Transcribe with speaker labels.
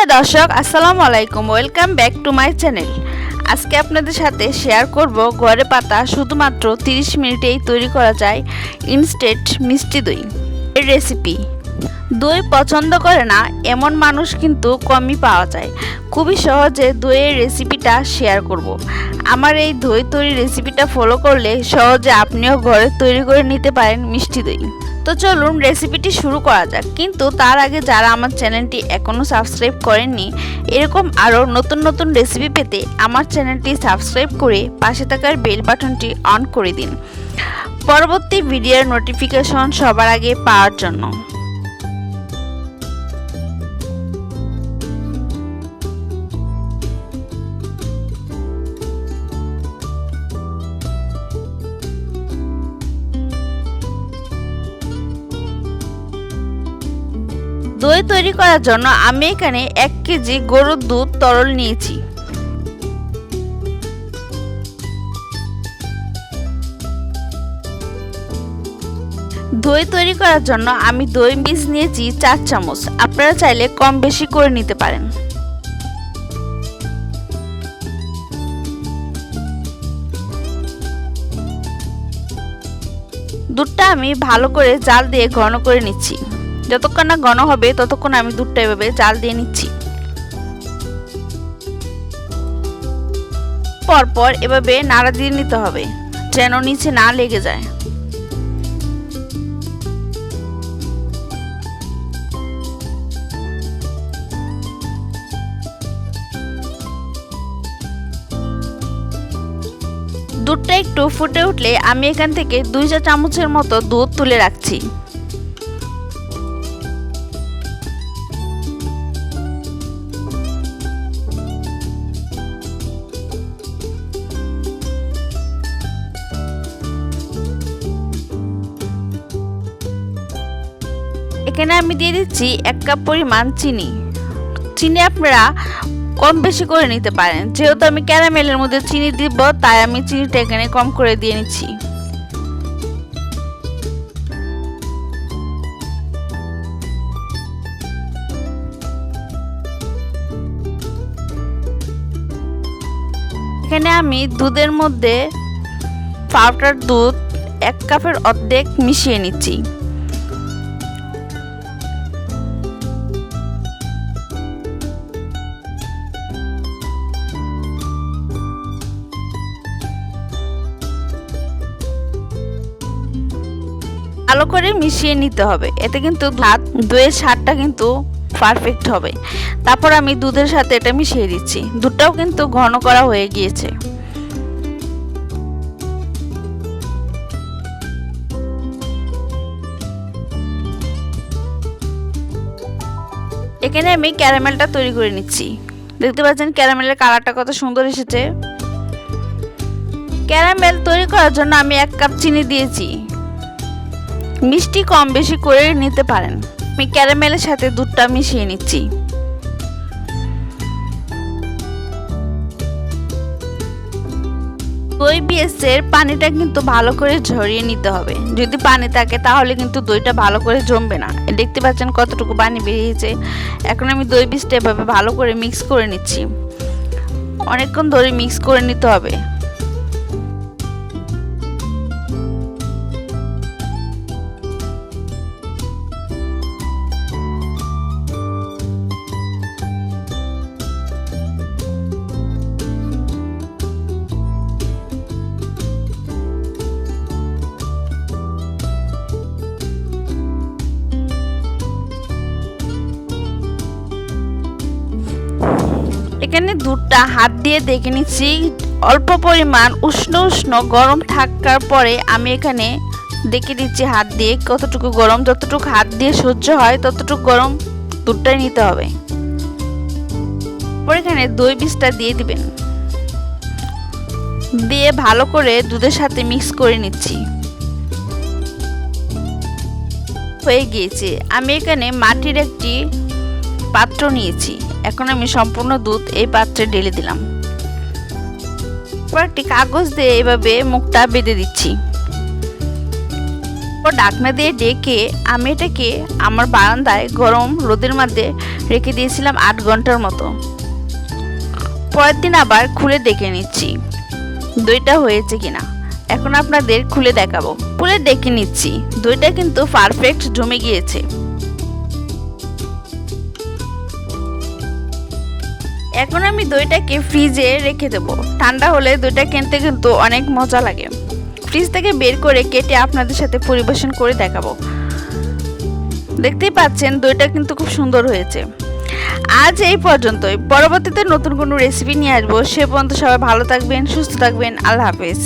Speaker 1: সুপ্রিয় দর্শক, আসসালামু আলাইকুম। Welcome back to my channel আজকে আপনাদের সাথে শেয়ার করব ঘরে পাতা শুধুমাত্র 30 মিনিটেই তৈরি করা যায় ইনস্টেট মিষ্টি দই। এর রেসিপি দই পছন্দ করে না, এমন মানুষ কিন্তু কমই পাওয়া যায়। খুবই সহজে দইয়ের রেসিপিটা শেয়ার করব। আমার এই দই তৈরি রেসিপিটা ফলো করলে সহজে আপনিও ঘরে তৈরি করে নিতে পারেন মিষ্টি দই। তো চলুন রেসিপিটি শুরু করা যাক। কিন্তু তার আগে যারা আমার চ্যানেলটি এখনও সাবস্ক্রাইব করেননি, এরকম আরও নতুন নতুন রেসিপি পেতে আমার চ্যানেলটি সাবস্ক্রাইব করে পাশে থাকার বেল বাটনটি অন করে দিন। পরবর্তী ভিডিওর নোটিফিকেশন সবার আগে পাওয়ার জন্য। দই তৈরি করার জন্য আমি এখানে এক কেজি গরুর দুধ তরল নিয়েছি। দই তৈরি করার জন্য আমি দই বীজ নিয়েছি চার চামচ। আপনারা চাইলে কম বেশি করে নিতে পারেন। দুধটা আমি ভালো করে জাল দিয়ে ঘন করে নিচ্ছি। যতক্ষণ না ঘন হবে, ততক্ষণ আমি দুধটা এভাবে চাল দিয়ে নিচ্ছি। পরপর এভাবে নাড়া দিয়ে নিতে হবে, যেন নিচে না লেগে যায়। দুধটা একটু ফুটে উঠলে আমি এখান থেকে দুই চা চামচের মতো দুধ তুলে রাখছি। এখানে আমি দিয়ে দিচ্ছি এক কাপ পরিমাণ চিনি। চিনি আপনারা কম বেশি করে নিতে পারেন। যেহেতু আমি ক্যারামেলের মধ্যে চিনি দিব, তাই আমি চিনিটা এখানে কম করে দিয়ে নিচ্ছি। এখানে আমি দুধের মধ্যে পাউডার দুধ এক কাপের অর্ধেক মিশিয়ে নিচ্ছি। ভালো করে মিশিয়ে নিতে হবে। এতে কিন্তু ভাত দইয়ের স্বাদটা কিন্তু পারফেক্ট হবে। তারপর আমি দুধের সাথে এটা মিশিয়ে দিচ্ছি। দুধটাও কিন্তু ঘন করা হয়ে গিয়েছে। এখানে আমি ক্যারামেলটা তৈরি করে নিচ্ছি। দেখতে পাচ্ছেন ক্যারামেলের কালারটা কত সুন্দর এসেছে। ক্যারামেল তৈরি করার জন্য আমি এক কাপ চিনি দিয়েছি। মিষ্টি কম বেশি করে নিতে পারেন। আমি ক্যারামেলের সাথে দুধটা মিশিয়ে নিচ্ছি। দই বিএসের পানিটা কিন্তু ভালো করে ঝরিয়ে নিতে হবে। যদি পানি থাকে তাহলে কিন্তু দইটা ভালো করে জমবে না। দেখতে পাচ্ছেন কতটুকু পানি বেরিয়েছে। এখন আমি দই বীজটা এভাবে ভালো করে মিক্স করে নিচ্ছি। অনেকক্ষণ ধরে মিক্স করে নিতে হবে। এখানে দুধটা হাত দিয়ে দেখে নিচ্ছি। অল্প পরিমাণ উষ্ণ উষ্ণ গরম থাকার পরে আমি এখানে দেখে দিচ্ছি হাত দিয়ে কতটুকু গরম, যতটুকু হাত দিয়ে সহ্য হয় ততটুকু গরম দুধটাই নিতে হবে। পরে এখানে দই বীজটা দিয়ে দিবেন। দিয়ে ভালো করে দুধের সাথে মিক্স করে নিচ্ছি। হয়ে গিয়েছে। আমি এখানে মাটির একটি পাত্র নিয়েছি। এখন আমি সম্পূর্ণ দুধ এই পাত্রে ঢেলে দিলাম। একটি কাগজ দিয়ে এভাবে মুখটা বেঁধে দিচ্ছি। ও ডাকনা দিয়ে ডেকে আমি এটাকে আমার বারান্দায় গরম রোদের মধ্যে রেখে দিয়েছিলাম আট ঘণ্টার মতো। পরের দিন আবার খুলে দেখে নিচ্ছি দইটা হয়েছে কিনা। এখন আপনাদের খুলে দেখাবো। খুলে দেখে নিচ্ছি, দইটা কিন্তু পারফেক্ট জমে গিয়েছে। এখন আমি দইটাকে ফ্রিজে রেখে দেবো। ঠান্ডা হলে দইটা কিনতে কিন্তু অনেক মজা লাগে। ফ্রিজ থেকে বের করে কেটে আপনাদের সাথে পরিবেশন করে দেখাবো। দেখতেই পাচ্ছেন, দইটা কিন্তু খুব সুন্দর হয়েছে। আজ এই পর্যন্তই। পরবর্তীতে নতুন কোনো রেসিপি নিয়ে আসব। সে পর্যন্ত সবাই ভালো থাকবেন, সুস্থ থাকবেন। আল্লাহ হাফেজ।